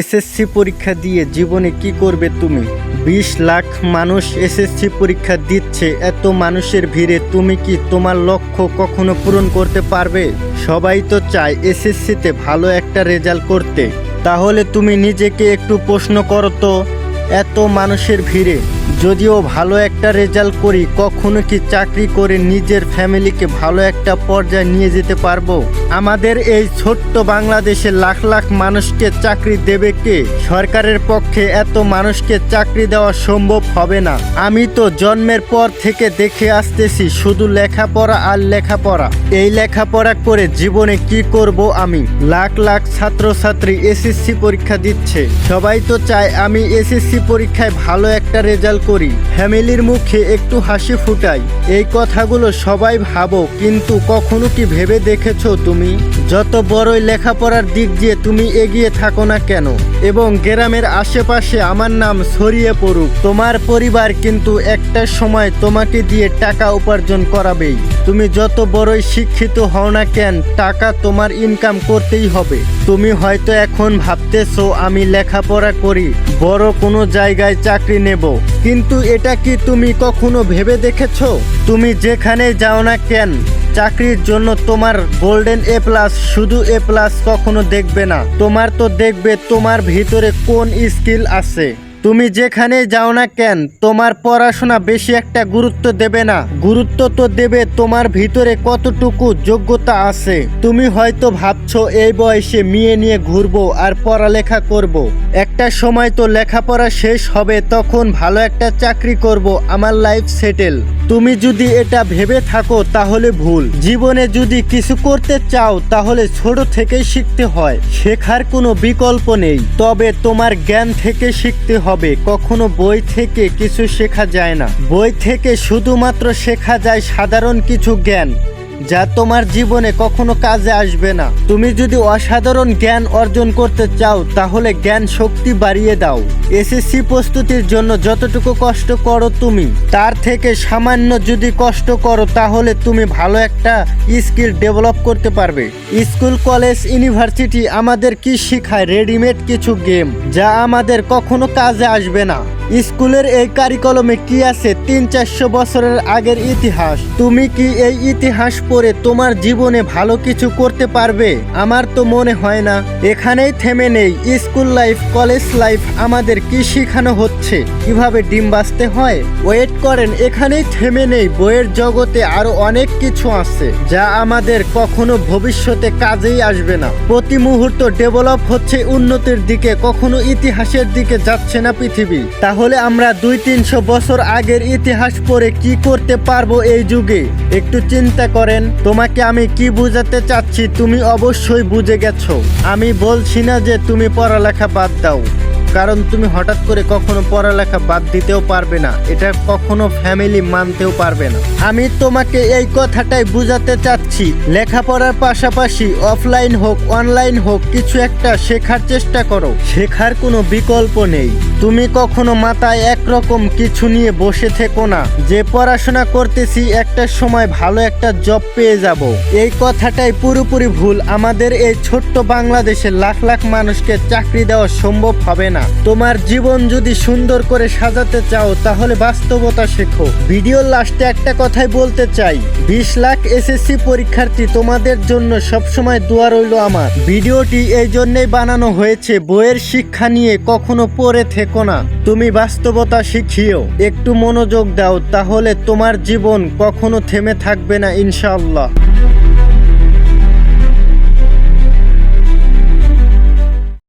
SSC পরীক্ষা দিয়ে জীবনে কি করবে তুমি? বিশ লাখ মানুষ এসএসসি পরীক্ষা দিচ্ছে, এত মানুষের ভিড়ে তুমি কি তোমার লক্ষ্য কখনো পূরণ করতে পারবে? সবাই তো চায় এসএসসিতে ভালো একটা রেজাল্ট করতে। তাহলে তুমি নিজেকে একটু প্রশ্ন করো তো, এত মানুষের ভিড়ে। যদিও ভালো একটা রেজাল্ট করি, কখনো কি চাকরি করে নিজের ফ্যামিলিকে ভালো একটা পর্যায়ে নিয়ে যেতে পারব? আমাদের এই ছোট্ট বাংলাদেশে লাখ লাখ মানুষকে চাকরি দেবে কে? সরকারের পক্ষে এত মানুষকে চাকরি দেওয়া সম্ভব হবে না। আমি তো জন্মের পর থেকে দেখে আসতেছি শুধু লেখাপড়া আর লেখাপড়া। এই লেখাপড়া করে জীবনে কি করব আমি? লাখ লাখ ছাত্রছাত্রী এসএসসি পরীক্ষা দিচ্ছে। সবাই তো চায় আমি এসএসসি পরীক্ষায় ভালো একটা রেজাল্ট করি। ফ্যামিলির মুখে একটু হাসি ফুটাই। এই কথাগুলো সবাই ভাবো, কিন্তু কখনো কি ভেবে দেখেছ তুমি? যত বড়ই লেখাপড়ার দিক দিয়ে তুমি এগিয়ে থাকো না কেন, এবং গ্রামের আশেপাশে আমার নাম ছড়িয়ে পড়ুক, তোমার পরিবার কিন্তু একটা সময় তোমাকে দিয়ে টাকা উপার্জন করাবেই। তুমি যত বড়ই শিক্ষিত হও না কেন, টাকা তোমার ইনকাম করতেই হবে। তুমি হয়তো এখন ভাবতেছো, আমি লেখাপড়া করি, বড় কোনো জায়গায় চাকরি নেব, কিন্তু এটা কি তুমি কখনো ভেবে দেখেছ? তুমি যেখানে যাও না কেন চাকরির জন্য তোমার গোল্ডেন এ প্লাস শুধু এ প্লাস কখনো দেখবে না। তোমার তো দেখবে তোমার ভিতরে কোন স্কিল আছে। তুমি যেখানে যাও না কেন, তোমার পড়াশোনা বেশি একটা গুরুত্ব দেবে না। গুরুত্ব তো দেবে তোমার ভিতরে কতটুকু যোগ্যতা আছে। তুমি হয়তো ভাবছ, এই বয়সে মেয়ে নিয়ে ঘুরবো আর পড়ালেখা করব। একটা সময় তো লেখাপড়া শেষ হবে, তখন ভালো একটা চাকরি করব, আমার লাইফ সেটেল তুমি যদি এটা ভেবে থাকো, তাহলে ভুল। জীবনে যদি কিছু করতে চাও, তাহলে ছোট থেকেই শিখতে হয়। শেখার কোনো বিকল্প নেই। তবে তোমার জ্ঞান থেকে শিখতে হবে। কখনো বই থেকে কিছু শেখা যায় না। বই থেকে শুধুমাত্র শেখা যায় সাধারণ কিছু জ্ঞান। যা তোমার জীবনে কখনো কাজে আসবে না। তুমি যদি অসাধারণ জ্ঞান অর্জন করতে চাও, তাহলে জ্ঞান শক্তি বাড়িয়ে দাও। এসএসসি প্রস্তুতির জন্য যতটুকু কষ্ট করো তুমি, তার থেকে সামান্য যদি কষ্ট করো, তাহলে তুমি ভালো একটা স্কিল ডেভেলপ করতে পারবে। স্কুল, কলেজ, ইউনিভার্সিটি আমাদের কি শেখায়? রেডিমেড কিছু গেম, যা আমাদের কখনো কাজে আসবে না। স্কুলের এই কারিকলমে কি আছে? তিন চারশো বছরের আগের ইতিহাস। তুমি কি এই ইতিহাস পড়ে তোমার জীবনে ভালো কিছু করতে পারবে? আমার তো মনে হয় না। এখানেই থেমে নেই। স্কুল লাইফ, কলেজ লাইফ আমাদের কি শেখানো হচ্ছে? কীভাবে ডিম বাঁচতে হয়? ওয়েট করেন, এখানেই থেমে নেই। বইয়ের জগতে আরও অনেক কিছু আছে, যা আমাদের কখনো ভবিষ্যতে কাজেই আসবে না। প্রতি মুহূর্ত ডেভেলপ হচ্ছে উন্নতির দিকে, কখনো ইতিহাসের দিকে যাচ্ছে না পৃথিবী। তাহলে আমরা দুই তিনশো বছর আগের ইতিহাস পড়ে কি করতে পারব এই যুগে? একটু চিন্তা করেন, তোমাকে আমি কি বুঝাতে চাচ্ছি তুমি অবশ্যই বুঝে গেছো। আমি বলছি না যে তুমি পড়ালেখা বাদ দাও। কারণ তুমি হঠাৎ করে কখনো পড়ালেখা বাদ দিতেও পারবে না। এটা কখনো ফ্যামিলি মানতেও পারবে না। আমি তোমাকে এই কথাটাই বুঝাতে চাচ্ছি। লেখাপড়ার পাশাপাশি অফলাইন হোক অনলাইন হোক, কিছু একটা শেখার চেষ্টা করো। শেখার কোনো বিকল্প নেই। তুমি কখনো মাথায় একরকম কিছু নিয়ে বসে থেকো না। যে পড়াশোনা করতেছি, একটা সময় ভালো একটা জব পেয়ে যাব। এই কথাটাই পুরোপুরি ভুল। আমাদের এই ছোট্ট বাংলাদেশে লাখ লাখ মানুষকে চাকরি দেওয়া সম্ভব হবে না। তোমার জীবন যদি সুন্দর করে সাজাতে চাও, তাহলে বাস্তবতা শেখো। ভিডিওর লাস্টে একটা কথাই বলতে চাই। বিশ লাখ এসএসসি পরীক্ষার্থী তোমাদের জন্য সবসময় দোয়া রইল আমার। ভিডিওটি এই জন্যই বানানো হয়েছে, বইয়ের শিক্ষা নিয়ে কখনো পড়ে থেকো না। তুমি বাস্তবতা শিখিও। একটু মনোযোগ দাও, তাহলে তোমার জীবন কখনো থেমে থাকবে না, ইনশাআল্লাহ।